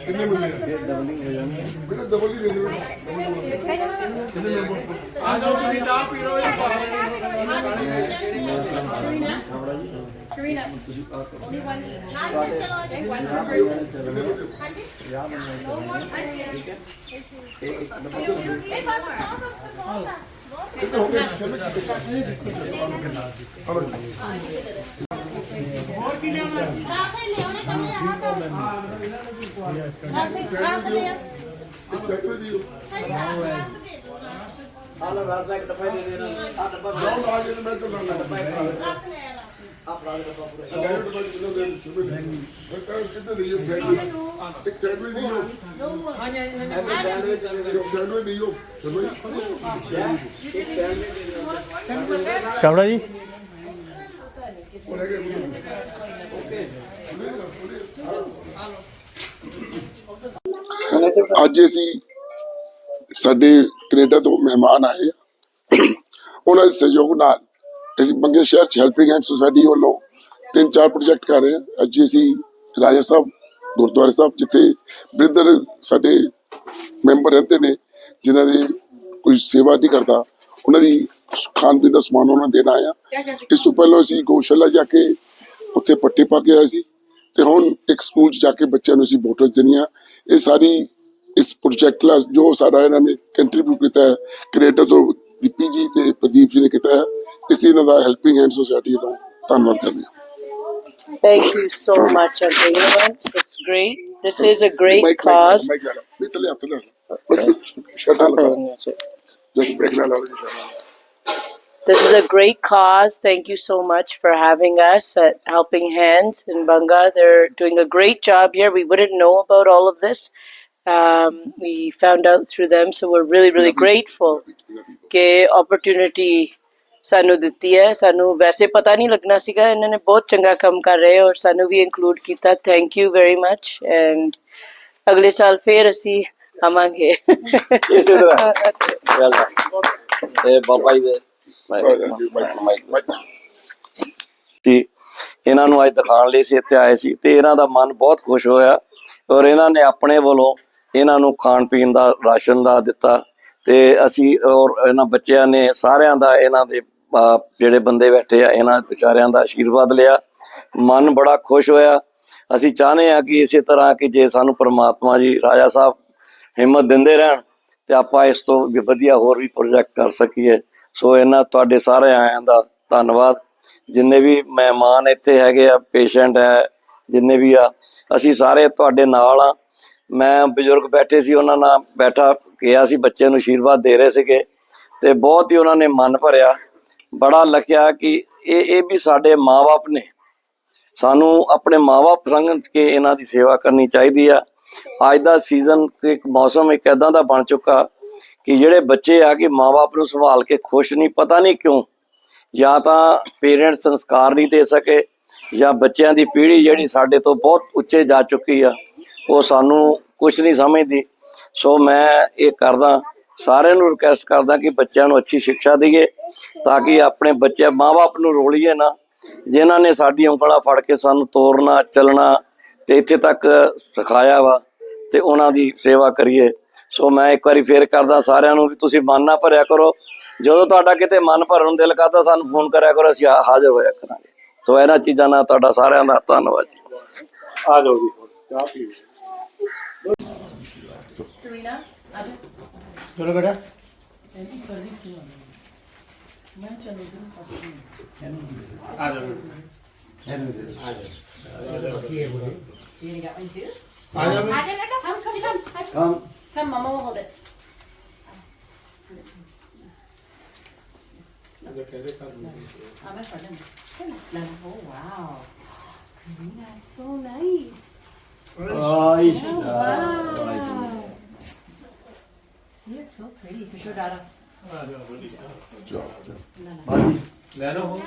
ਕਿੰਨੇ ਬੰਦੇ ਆ ਡਬਲਿੰਗ ਹੋ ਜਾਣੀ ਬੇਟਾ ਡਬਲ ਹੀ ਦੇ ਦਿਓ ਕਿੰਨੇ ਮੈਂਬਰ ਆ ਜਾਓ ਤੁਸੀਂ ਚਾਹ ਪੀ ਲਓ ਜੀ Karina, only one each. Okay, one per person. ਕਿੰਨੇ ਹੋ ਗਏ ਚਲੋ ਹਲੋ ਜੀ ਇੱਕ ਸੈਟ ਵਿੱਚ ਦਿਓ ਹਾਲਾ ਰਾਤ ਦਾ ਇੱਕ ਡੱਬਾ ਹੀ ਦੇ ਦੇਣਾ ਆ ਡੱਬਾ ਜਾਓ ਆ ਜੇ? ਮੈਂ ਤਾਂ ਨਾ ਆ ਫੜਾ ਦੇ ਡੱਬਾ ਪੂਰਾ ਅਗਰ ਉਹ ਡਬਲ ਕਿਲੋ ਦੇ ਸ਼ੁਰੂ ਦੇ ਮੈਂ ਤਾਂ ਕਿਤੇ ਦਿਓ ਸੈਂਡਵਿਚ ਇੱਕ ਸੈਂਡਵਿਚ ਦਿਓ ਸੈਂਡਵਿਚ ਵਾਲੇ ਇੱਕ ਸੈਂਡਵਿਚ ਦਿਓ ਚਲੋ ਜੀ ਇੱਕ ਸੈਂਡਵਿਚ ਦੇ ਦੇਣਾ ਕਾਵੜਾ ਜੀ ਉਹ ਲੈ ਕੇ ਅੱਜ ਅਸੀਂ ਸਾਡੇ ਕੈਨੇਡਾ ਤੋਂ ਮਹਿਮਾਨ ਆਏ ਉਹਨਾਂ ਦੇ ਸਹਿਯੋਗ ਨਾਲ ਅਸੀਂ ਬੰਗੇ ਸ਼ਹਿਰ ਚ ਹੈਲਪਿੰਗ ਹੈਂਡ ਸੁਸਾਇਟੀ ਵੱਲੋਂ ਤਿੰਨ ਚਾਰ ਪ੍ਰੋਜੈਕਟ ਕਰ ਰਹੇ ਹਾਂ। ਅੱਜ ਅਸੀਂ ਰਾਜਾ ਸਾਹਿਬ, ਗੁਰਦੁਆਰਾ ਸਾਹਿਬ, ਜਿੱਥੇ ਬ੍ਰਿਦਰ ਸਾਡੇ ਮੈਂਬਰ ਰਹਿੰਦੇ ਨੇ, ਜਿਨ੍ਹਾਂ ਦੇ ਕੋਈ ਸੇਵਾ ਨਹੀਂ ਕਰਦਾ ਉਹਨਾਂ ਦੀ ਖਾਣ ਪੀਣ ਦਾ ਸਮਾਨ ਉਹਨਾਂ ਨੂੰ ਦੇਣ ਆ। ਇਸ ਤੋਂ ਪਹਿਲਾਂ ਅਸੀਂ ਗਊਸ਼ਾਲਾ ਜਾ ਕੇ ਉੱਥੇ ਪੱਟੇ ਪਾ ਕੇ ਆਏ ਸੀ ਤੇ ਹੁਣ ਇੱਕ ਸਕੂਲ 'ਚ ਜਾ ਕੇ ਬੱਚਿਆਂ ਨੂੰ ਅਸੀਂ ਬੋਟਲਸ ਦੇਣੀਆਂ। ਇਹ ਸਾਰੀ ਇਸ ਪ੍ਰੋਜੈਕਟ ਨਾਲ ਜੋ ਸਾਡਾ ਇਹਨਾਂ ਨੇ ਕੰਟਰੀਬਿਊਟ ਕੀਤਾ ਹੈ ਕੈਨੇਡਾ ਤੋਂ ਦੀਪੀ ਜੀ ਤੇ ਪ੍ਰਦੀਪ ਜੀ ਨੇ ਕੀਤਾ ਹੈ ਇਸ ਇਹਨਾਂ ਦਾ ਹੈਲਪਿੰਗ ਹੈਂਡ ਸੁਸਾਇਟੀ ਦਾ ਧੰਨਵਾਦ ਕਰਦੇ ਹਾਂ। Thank you so much, everyone. It's great. This is a great cause. Mic ਲੈ ਲਓ ਨਹੀਂ ਥੱਲੇ ਹੱਥ ਲੈ ਸ਼ਟਾ ਲਗਾ ਜਦ ਬ੍ਰੇਕ ਨਾ ਲਾਓ ਜੀ This is a great cause. Thank you so much for having us at Helping Hands in Bunga. They're doing a great job here. We wouldn't know about all of this. Um, we found out through them, so we're really, really grateful. ਕਿ opportunity ਸਾਨੂੰ ਦਿੱਤੀ ਹੈ ਸਾਨੂੰ ਵੈਸੇ ਪਤਾ ਨਹੀਂ ਲੱਗਣਾ ਸੀਗਾ ਇਹਨਾਂ ਨੇ ਬਹੁਤ ਚੰਗਾ ਕੰਮ ਕਰ ਰਹੇ ਔਰ ਸਾਨੂੰ ਵੀ ਇਨਕਲੂਡ ਕੀਤਾ thank you very much and ਅਗਲੇ ਸਾਲ ਫੇਰ ਅਸੀਂ ਆਵਾਂਗੇ ਇਸੇ ਤਰ੍ਹਾਂ ਚੱਲ ਇਹ ਬਾਬਾ ਜੀ ਦੇ ਸੀ ਇਹਨਾਂ ਨੂੰ ਅੱਜ ਦਿਖਾਉਣ ਲਈ ਸੀ ਇੱਥੇ ਆਏ ਸੀ ਤੇ ਇਹਨਾਂ ਦਾ ਮਨ ਬਹੁਤ ਖੁਸ਼ ਹੋਇਆ ਔਰ ਇਹਨਾਂ ਨੇ ਆਪਣੇ ਵੱਲੋਂ ਇਹਨਾਂ ਨੂੰ ਖਾਣ ਪੀਣ ਦਾ ਰਾਸ਼ਨ ਦਾ ਦਿੱਤਾ ਤੇ ਅਸੀਂ ਔਰ ਇਹਨਾਂ ਬੱਚਿਆਂ ਨੇ ਸਾਰਿਆਂ ਦਾ ਇਹਨਾਂ ਦੇ ਜਿਹੜੇ ਬੰਦੇ ਬੈਠੇ ਆ ਇਹਨਾਂ ਵਿਚਾਰਿਆਂ ਦਾ ਆਸ਼ੀਰਵਾਦ ਲਿਆ ਮਨ ਬੜਾ ਖੁਸ਼ ਹੋਇਆ ਅਸੀਂ ਚਾਹੁੰਦੇ ਆ ਕਿ ਇਸੇ ਤਰ੍ਹਾਂ ਕਿ ਜੇ ਸਾਨੂੰ ਪ੍ਰਮਾਤਮਾ ਜੀ ਰਾਜਾ ਸਾਹਿਬ ਹਿੰਮਤ ਦਿੰਦੇ ਰਹਿਣ ਤੇ ਆਪਾਂ ਇਸ ਤੋਂ ਵੀ ਵਧੀਆ ਹੋਰ ਵੀ ਪ੍ਰੋਜੈਕਟ ਕਰ ਸਕੀਏ। ਸੋ ਇਹਨਾਂ ਤੁਹਾਡੇ ਸਾਰੇ ਆਇਆਂ ਦਾ ਧੰਨਵਾਦ। ਜਿੰਨੇ ਵੀ ਮਹਿਮਾਨ ਇੱਥੇ ਹੈਗੇ ਆ ਪੇਸ਼ੈਂਟ ਹੈ, ਜਿੰਨੇ ਵੀ ਆ, ਅਸੀਂ ਸਾਰੇ ਤੁਹਾਡੇ ਨਾਲ ਆ। ਮੈਂ ਬਜ਼ੁਰਗ ਬੈਠੇ ਸੀ, ਉਹਨਾਂ ਨਾਲ ਬੈਠਾ ਗਿਆ ਸੀ, ਬੱਚੇ ਨੂੰ ਆਸ਼ੀਰਵਾਦ ਦੇ ਰਹੇ ਸੀਗੇ ਤੇ ਬਹੁਤ ਹੀ ਉਹਨਾਂ ਨੇ ਮਨ ਭਰਿਆ। ਬੜਾ ਲੱਗਿਆ ਕਿ ਇਹ ਇਹ ਵੀ ਸਾਡੇ ਮਾਪੇ ਨੇ। ਸਾਨੂੰ ਆਪਣੇ ਮਾਪੇ ਸੰਗ ਕੇ ਇਹਨਾਂ ਦੀ ਸੇਵਾ ਕਰਨੀ ਚਾਹੀਦੀ ਆ। ਅੱਜ ਦਾ ਸੀਜ਼ਨ ਇੱਕ ਮੌਸਮ ਇੱਕ ਐਦਾਂ ਦਾ ਬਣ ਚੁੱਕਾ ਕਿ ਜਿਹੜੇ ਬੱਚੇ ਆ ਕਿ ਮਾਪੇ ਨੂੰ ਸੰਭਾਲ ਕੇ ਖੁਸ਼ ਨਹੀਂ, ਪਤਾ ਨਹੀਂ ਕਿਉਂ, ਜਾਂ ਤਾਂ ਪੇਰੈਂਟਸ ਸੰਸਕਾਰ ਨਹੀਂ ਦੇ ਸਕੇ, ਜਾਂ ਬੱਚਿਆਂ ਦੀ ਪੀੜ੍ਹੀ ਜਿਹੜੀ ਸਾਡੇ ਤੋਂ ਬਹੁਤ ਉੱਚੇ ਜਾ ਚੁੱਕੀ ਆ, ਉਹ ਸਾਨੂੰ ਕੁਝ ਨਹੀਂ ਸਮਝਦੀ। ਸੋ ਮੈਂ ਇਹ ਕਰਦਾ, ਸਾਰਿਆਂ ਨੂੰ ਰਿਕਵੈਸਟ ਕਰਦਾ ਕਿ ਬੱਚਿਆਂ ਨੂੰ ਅੱਛੀ ਸਿੱਖਿਆ ਦਈਏ, ਤਾਂ ਕਿ ਆਪਣੇ ਬੱਚੇ ਮਾਪੇ ਨੂੰ ਰੋਲੀਏ ਨਾ, ਜਿਨ੍ਹਾਂ ਨੇ ਸਾਡੀ ਉਂਗਲਾਂ ਫੜ ਕੇ ਸਾਨੂੰ ਤੋਰਨਾ, ਚੱਲਣਾ ਤੇ ਇੱਥੇ ਤੱਕ ਸਿਖਾਇਆ ਵਾ। ਤੇ ਉਹਨਾਂ ਦੀ ਸੇਵਾ ਕਰੀਏ। ਸੋ ਮੈਂ ਇੱਕ ਵਾਰੀ ਫੇਰ ਕਰਦਾ ਸਾਰਿਆਂ ਨੂੰ ਵੀ ਤੁਸੀਂ ਮਨ ਨਾ ਭਰਿਆ ਕਰੋ। ਜਦੋਂ ਤੁਹਾਡਾ ਕਿਤੇ ਮਨ ਭਰਨ ਨੂੰ ਦਿਲ ਕਰਦਾ ਸਾਨੂੰ ਫੋਨ ਕਰਿਆ ਕਰੋ ਅਸੀਂ ਹਾਜ਼ਰ ਹੋਇਆ ਕਰਾਂਗੇ। ਸੋ ਇਹਨਾਂ ਚੀਜ਼ਾਂ ਨਾਲ ਤੁਹਾਡਾ ਸਾਰਿਆਂ ਦਾ ਧੰਨਵਾਦ ਜੀ। ਆ ਜਾਓ ਜੀ। ਚਾਹ ਪੀਓ. ਚਲੋ ਬੇਟਾ। ਆ ਜਾਓ। ਬੇਟਾ। Ajay, no, no, come, come, come. Come. Come. Come, Mama will hold it. Ah, my friend. No, Oh, wow. Karina, it's so nice. Wow. See, it's so pretty. For sure, Dada. ਲੈ ਲਓ